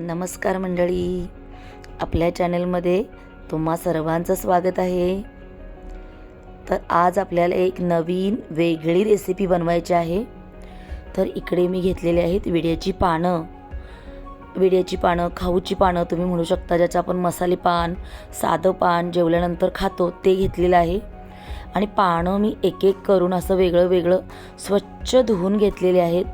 नमस्कार मंडळी. आपल्या चॅनलमध्ये तुम्हा सर्वांचं स्वागत आहे. तर आज आपल्याला एक नवीन वेगळी रेसिपी बनवायची आहे. तर इकडे मी घेतलेली आहेत विड्याची पानं. विड्याची पानं खाऊची पानं तुम्ही म्हणू शकता ज्याचं आपण मसाले पान साधं पान जेवल्यानंतर खातो ते घेतलेलं आहे. आणि पानं मी एक एक करून असं वेगळं वेगळं स्वच्छ धुवून घेतलेले आहेत.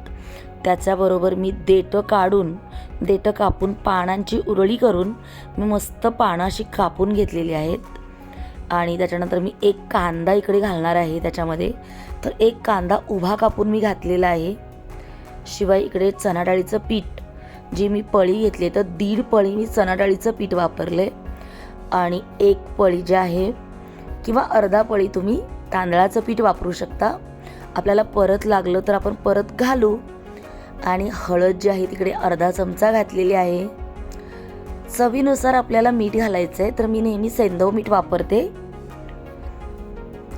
त्याच्याबरोबर मी देठं काढून देठं कापून पानांची उरळी करून मी मस्त पानं अशी कापून घेतलेली आहेत. आणि त्याच्यानंतर मी एक कांदा इकडे घालणार आहे त्याच्यामध्ये. तर एक कांदा उभा कापून मी घातलेला आहे. शिवाय इकडे चणा डाळीचं पीठ जी मी पळी घेतली तर दीड पळी मी चणा डाळीचं पीठ वापरले. आणि एक पळी जी आहे किंवा अर्धा पळी तुम्ही तांदळाचं पीठ वापरू शकता. आपल्याला परत लागलं तर आपण परत घालू. आणि हळद जी आहे तिकडे अर्धा चमचा घातलेली आहे. चवीनुसार आपल्याला मीठ घालायचं आहे तर मी नेहमी सेंदव मीठ वापरते.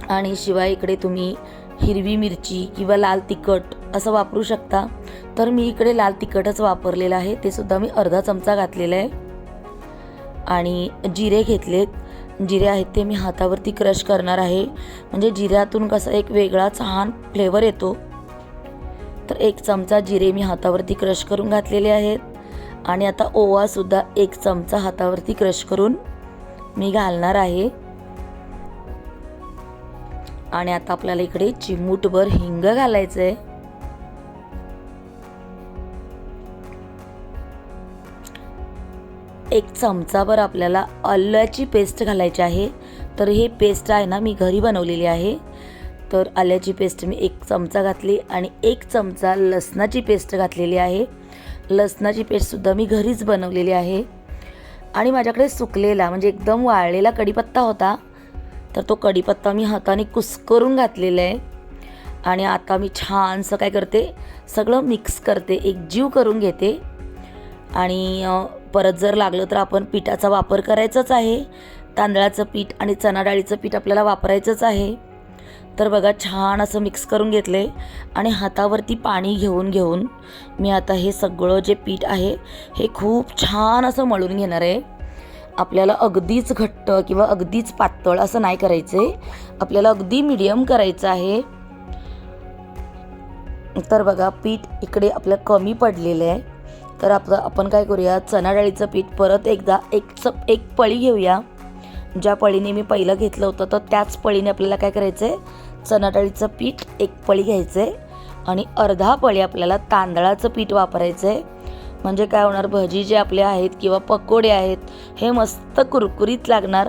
आणि शिवाय इकडे तुम्ही हिरवी मिरची किंवा लाल तिखट असं वापरू शकता. तर मी इकडे लाल तिखटच वापरलेलं आहे ते सुद्धा मी अर्धा चमचा घातलेला आहे. आणि जिरे घेतलेत. जिरे आहेत ते मी हातावरती क्रश करणार आहे. म्हणजे जिऱ्यातून कसा एक वेगळा छान फ्लेवर येतो. तर एक चमचा जिरे मी हातावरती क्रश करून घातलेले आहेत. आणि आता ओवासुद्धा एक चमचा हातावरती क्रश करून मी घालणार आहे. आणि आता आपल्याला इकडे चिमूटभर हिंग घालायचं आहे एक चमचाभर आपल्याला आल्याची पेस्ट घालायची आहे. तर हे पेस्ट आहे ना मी घरी बनवलेली आहे. तर आल्याची पेस्ट मी एक चमचा घातली आणि एक चमचा लसणाची पेस्ट घातलेली आहे. लसणाची पेस्टसुद्धा मी घरीच बनवलेली आहे. आणि माझ्याकडे सुकलेला म्हणजे एकदम वाळलेला कढीपत्ता होता. तर तो कढीपत्ता मी हाताने कुस्करून घातलेला आहे. आणि आता मी छानसं काय करते सगळं मिक्स करते एकजीव करून घेते. आणि परत जर लागलं तर आपण पिठाचा वापर करायचाच आहे. तांदळाचं पीठ आणि चणा डाळीचं पीठ आपल्याला वापरायचंच आहे. तर बघा छान असं मिक्स करून घेतले आणि हातावरती पाणी घेऊन घेऊन मी आता हे सगळं जे पीठ आहे हे खूप छान असं मळून घेणार आहे. आपल्याला अगदीच घट्ट किंवा अगदीच पातळ असं नाही करायचं. आहे आपल्याला अगदी मिडियम करायचं आहे. तर बघा पीठ इकडे आपलं कमी पडलेलं आहे. तर आपलं आपण काय करूया चणा डाळीचं पीठ परत एकदा एक चप एक पळी घेऊया. ज्या पळीने मी पहिलं घेतलं होतं तर त्याच पळीने आपल्याला काय करायचं आहे चणाडाळीचं पीठ एक पळी घ्यायचं आहे आणि अर्धा पळी आपल्याला तांदळाचं पीठ वापरायचं आहे म्हणजे काय होणार भजी जे आपले आहेत किंवा पकोडे आहेत हे मस्त कुरकुरीत लागणार.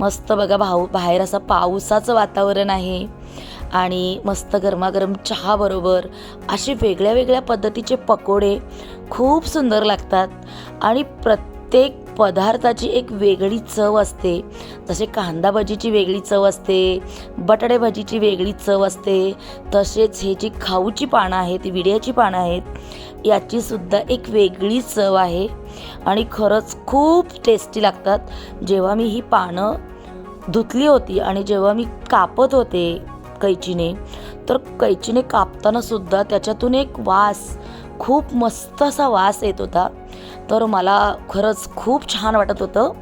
मस्त बघा भाऊ बाहेर असं पावसाचं वातावरण आहे आणि मस्त गरमागरम चहाबरोबर असे वेगळ्या वेगळ्या पद्धतीचे पकोडे खूप सुंदर लागतात. आणि प्रत्येक पदार्थाची एक वेगळी चव असते. जसे कांदा भजीची वेगळी चव असते बटाटे भजीची वेगळी चव असते तसेच हे जी खाऊची पानं आहेत विड्याची पानं आहेत याचीसुद्धा एक वेगळी चव आहे. आणि खरंच खूप टेस्टी लागतात. जेव्हा मी ही पानं धुतली होती आणि जेव्हा मी कापत होते कैचीने तर कैचीने कापतानासुद्धा त्याच्यातून एक वास खूप मस्त असा वास येत होता. तर मला खरंच खूप छान वाटत होतं.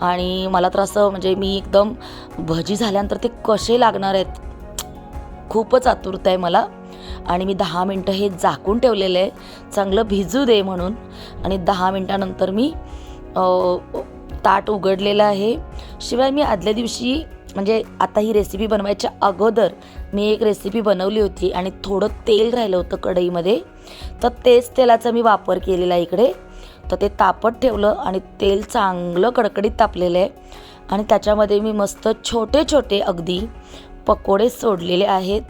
आणि मला तर असं म्हणजे मी एकदम भजी झाल्यानंतर ते कसे लागणार आहेत? खूपच आतुरता आहे मला. आणि मी दहा मिनटं हे झाकून ठेवलेलं आहे. चांगलं भिजू दे म्हणून. आणि दहा मिनटानंतर मी ताट उघडलेलं आहे. शिवाय मी आदल्या दिवशी म्हणजे आता ही रेसिपी बनवायच्या अगोदर मी एक रेसिपी बनवली होती आणि थोडं तेल राहिलं होतं कढईमध्ये. तर तेच तेलाचा मी वापर केलेला इकडे. तर ते तापत ठेवलं आणि तेल चांगलं कडकडीत तापलेलं आहे. आणि त्याच्यामध्ये मी मस्त छोटे छोटे अगदी पकोडे सोडलेले आहेत.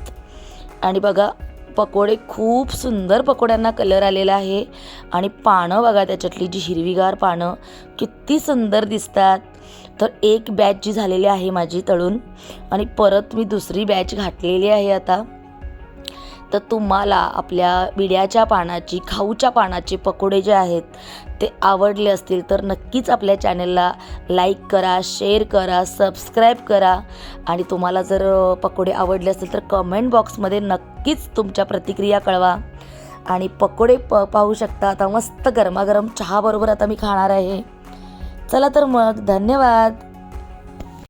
आणि बघा पकोडे खूप सुंदर पकोड्यांना कलर आलेला आहे. आणि पानं बघा त्याच्यातली जी हिरवीगार पानं किती सुंदर दिसतात. तर एक बॅच जी झालेली आहे माझी तळून आणि परत मी दुसरी बॅच घातलेली आहे आता. तर तुम्हाला आपल्या विड्याच्या पानाची खाऊच्या पानाचे पकोडे जे आहेत ते आवडले असतील तर नक्कीच आपल्या चॅनलला लाईक करा शेअर करा सबस्क्राईब करा. आणि तुम्हाला जर पकोडे आवडले असतील तर कमेंट बॉक्समध्ये नक्कीच तुमच्या प्रतिक्रिया कळवा. आणि पकोडे प पाहू शकता आता मस्त गरमागरम चहाबरोबर आता मी खाणार आहे. चला तर मग धन्यवाद.